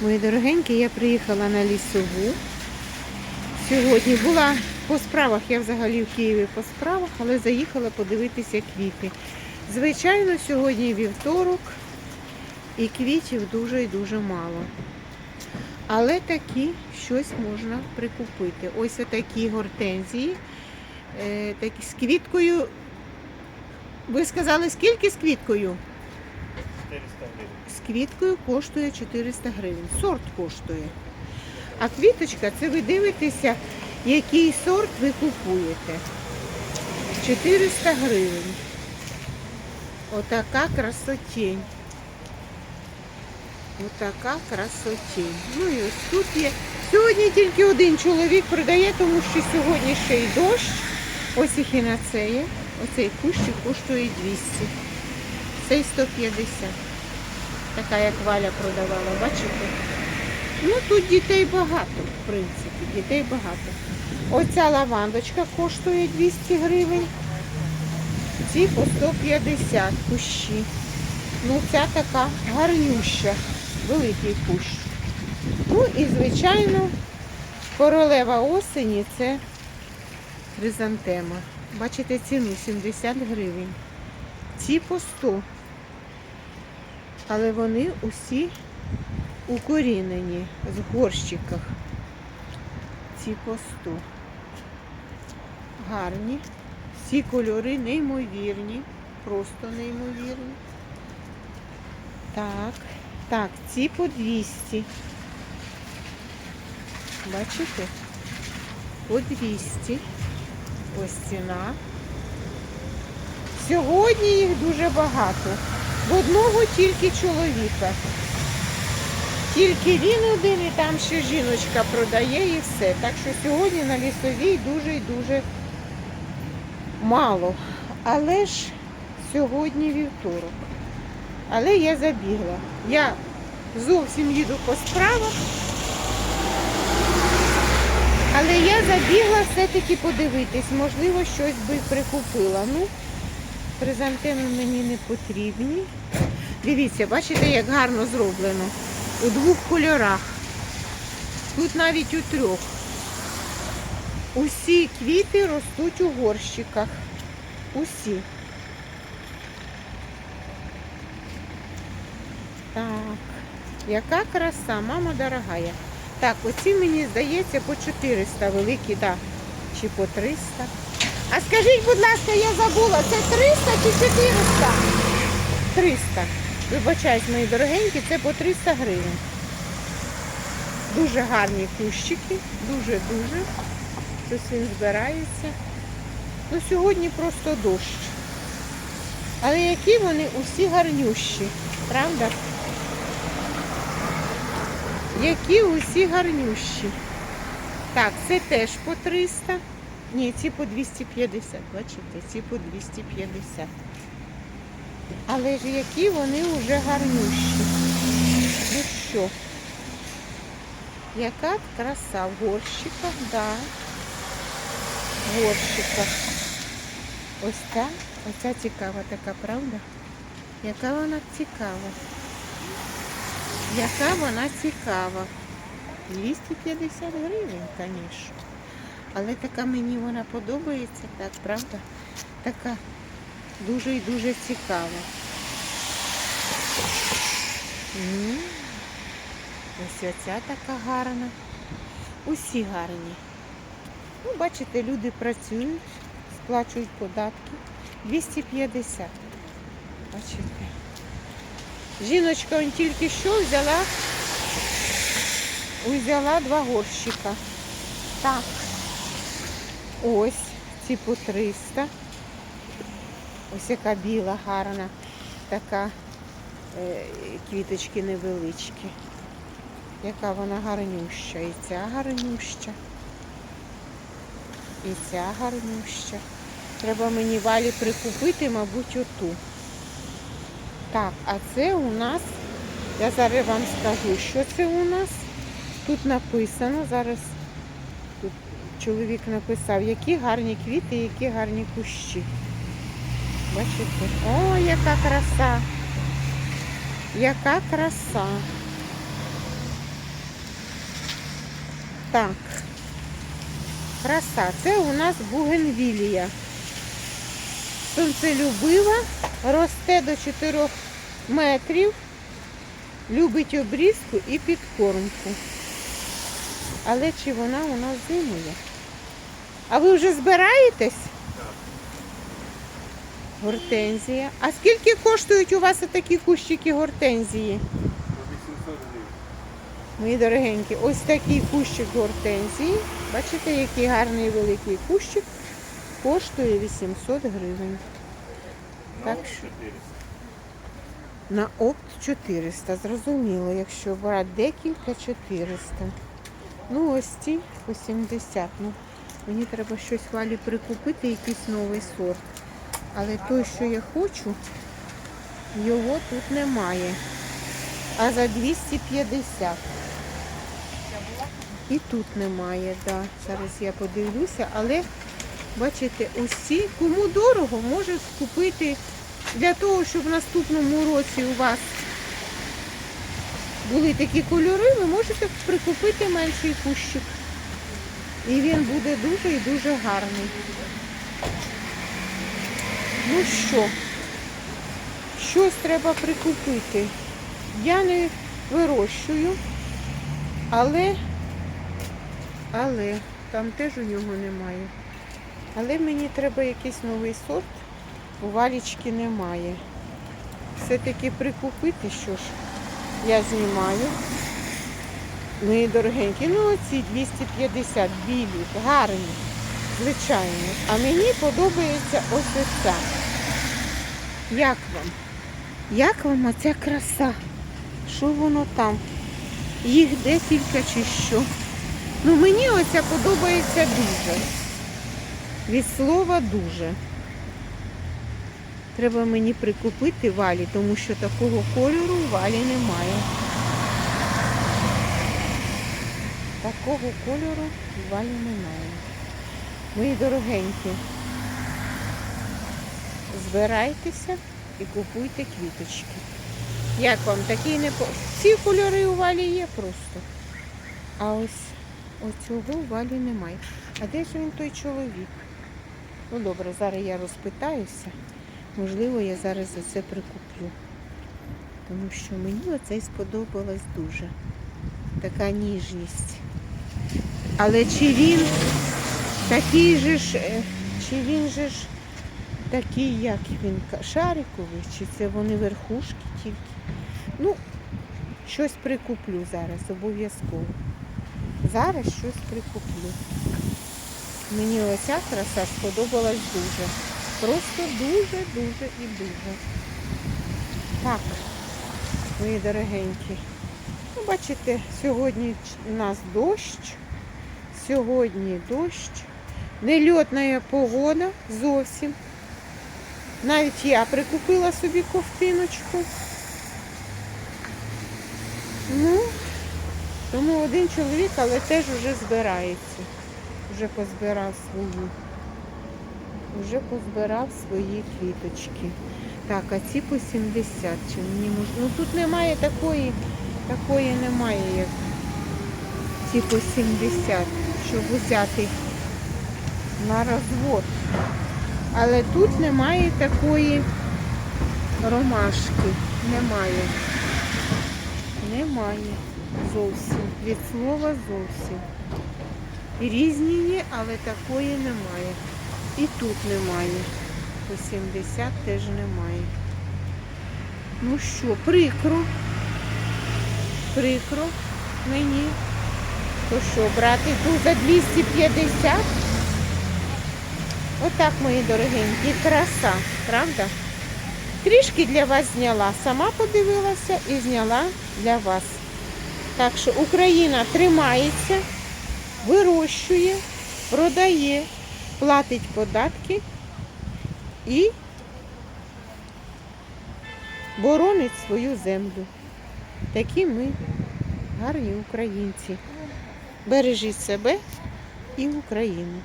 Мої дорогенькі, я приїхала на лісову. Сьогодні була по справах, я взагалі в Києві по справах, але заїхала подивитися квіти. Звичайно, сьогодні вівторок і квітів дуже і дуже мало. Але такі щось можна прикупити. Ось отакі гортензії. Е, такі з квіткою. Ви сказали, скільки з квіткою? 400 гривень. Квіткою коштує 400 гривень. Сорт коштує. А квіточка це ви дивитеся, який сорт ви купуєте. 400 гривень. Отака красотень. Отака красотень. Ну і ось тут є. Сьогодні тільки один чоловік продає, тому що сьогодні ще й дощ. Ось і хінацея. Оцей кущик коштує 200. Цей 150. Така як Валя продавала, бачите? Ну тут дітей багато, в принципі, дітей багато. Оця лавандочка коштує 200 гривень. Ці по 150 кущі. Ну ця така гарнюща, великий кущ. Ну і звичайно, королева осені це хризантема. Бачите ціну 70 гривень. Ці по 100 але вони усі укорінені з горщиках. Ці по 100. Гарні. Всі кольори неймовірні, просто неймовірні. Так, так, ці по 200. Бачите? По 200. Ось ціна. Сьогодні їх дуже багато. В одного тільки чоловіка. Тільки він один і там ще жіночка продає і все. Так що сьогодні на лісовій дуже і дуже мало. Але ж сьогодні вівторок. Але я забігла. Я зовсім їду по справах. Але я забігла все-таки подивитись, можливо, щось би прикупила. Ну, Хризантеми мені не потрібні. Дивіться, бачите, як гарно зроблено. У двох кольорах. Тут навіть у трьох. Усі квіти ростуть у горщиках. Усі. Так, яка краса, мама дорогая. Так, оці мені здається по 400 великі, так. Чи по 300. А скажіть, будь ласка, я забула, це 300 чи 400? 300. Вибачаюсь, мої дорогенькі, це по 300 гривень. Дуже гарні кущики, дуже-дуже. Щось він збирається. Ну, сьогодні просто дощ. Але які вони усі гарнющі, правда? Які усі гарнющі. Так, це теж по 300. Ні, ці по 250, бачите, ці по 250. Але ж які вони вже гарнющі. Ну що? Яка краса в горщиках, да. В горщиках. Ось та, оця цікава така, правда? Яка вона цікава. Яка вона цікава. 250 гривень, звісно. Але така мені вона подобається, так, правда? Така дуже і дуже цікава. Ось оця така гарна. Усі гарні. Ну, бачите, люди працюють, сплачують податки. 250. Бачите. Жіночка он тільки що взяла, взяла два горщика. Так. Ось, по 300. Ось яка біла, гарна, така е, квіточки невеличкі. Яка вона гарнюща. І ця гарнюща. І ця гарнюща. Треба мені валі прикупити, мабуть, оту. Так, а це у нас, я зараз вам скажу, що це у нас. Тут написано, зараз чоловік написав, які гарні квіти, які гарні кущі. Бачите? О, яка краса! Яка краса! Так. Краса. Це у нас бугенвілія. Сонцелюбива, росте до 4 метрів, любить обрізку і підкормку. Але чи вона у нас зимує? А ви вже збираєтесь? Так. Гортензія. А скільки коштують у вас такі кущики гортензії? 800 гривень. Мої дорогенькі, ось такий кущик гортензії. Бачите, який гарний великий кущик. Коштує 800 гривень. На Так опт 400. На опт 400, зрозуміло, якщо брати декілька 400. Ну, ось ці по 70. Ну, мені треба щось валі прикупити, якийсь новий сорт. Але той, що я хочу, його тут немає. А за 250. І тут немає, да. Зараз я подивлюся, але бачите, усі, кому дорого, може купити для того, щоб в наступному році у вас були такі кольори, ви можете прикупити менший кущик. І він буде дуже і дуже гарний. Ну що, щось треба прикупити. Я не вирощую, але, але там теж у нього немає. Але мені треба якийсь новий сорт. У валічки немає. Все-таки прикупити, що ж, я знімаю. Мої дорогенькі, ну оці 250 білі, гарні, звичайно. А мені подобається ось оця. Як вам? Як вам оця краса? Що воно там? Їх декілька чи що? Ну мені оця подобається дуже. Від слова дуже. Треба мені прикупити валі, тому що такого кольору у валі немає. Такого кольору валі немає. Мої дорогенькі, збирайтеся і купуйте квіточки. Як вам такі не по. Ці кольори у валі є просто. А ось оцього у валі немає. А де ж він той чоловік? Ну добре, зараз я розпитаюся. Можливо, я зараз за це прикуплю. Тому що мені оцей сподобалось дуже. Така ніжність. Але чи він такий же ж, е, чи він же ж такий, як він, шариковий, чи це вони верхушки тільки? Ну, щось прикуплю зараз, обов'язково. Зараз щось прикуплю. Мені оця краса сподобалась дуже. Просто дуже-дуже і дуже. Так, мої дорогенькі. Ну, бачите, сьогодні у нас дощ. Сьогодні дощ. Нельотна погода зовсім. Навіть я прикупила собі ковтиночку. Ну, тому один чоловік, але теж вже збирається. Вже позбирав свою. Вже позбирав свої квіточки. Так, а ці по 70. Чи мені мож... Ну тут немає такої, такої немає, як ці по 70, щоб взяти на розвод. Але тут немає такої ромашки. Немає. Немає зовсім. Від слова зовсім. Різні є, але такої немає. І тут немає. По 70 теж немає. Ну що, прикро. Прикро мені. То що, брати ту за 250? Отак, мої дорогенькі, краса, правда? Трішки для вас зняла. Сама подивилася і зняла для вас. Так що Україна тримається, вирощує, продає, платить податки і боронить свою землю. Такі ми гарні українці. Бережіть себе і Україну.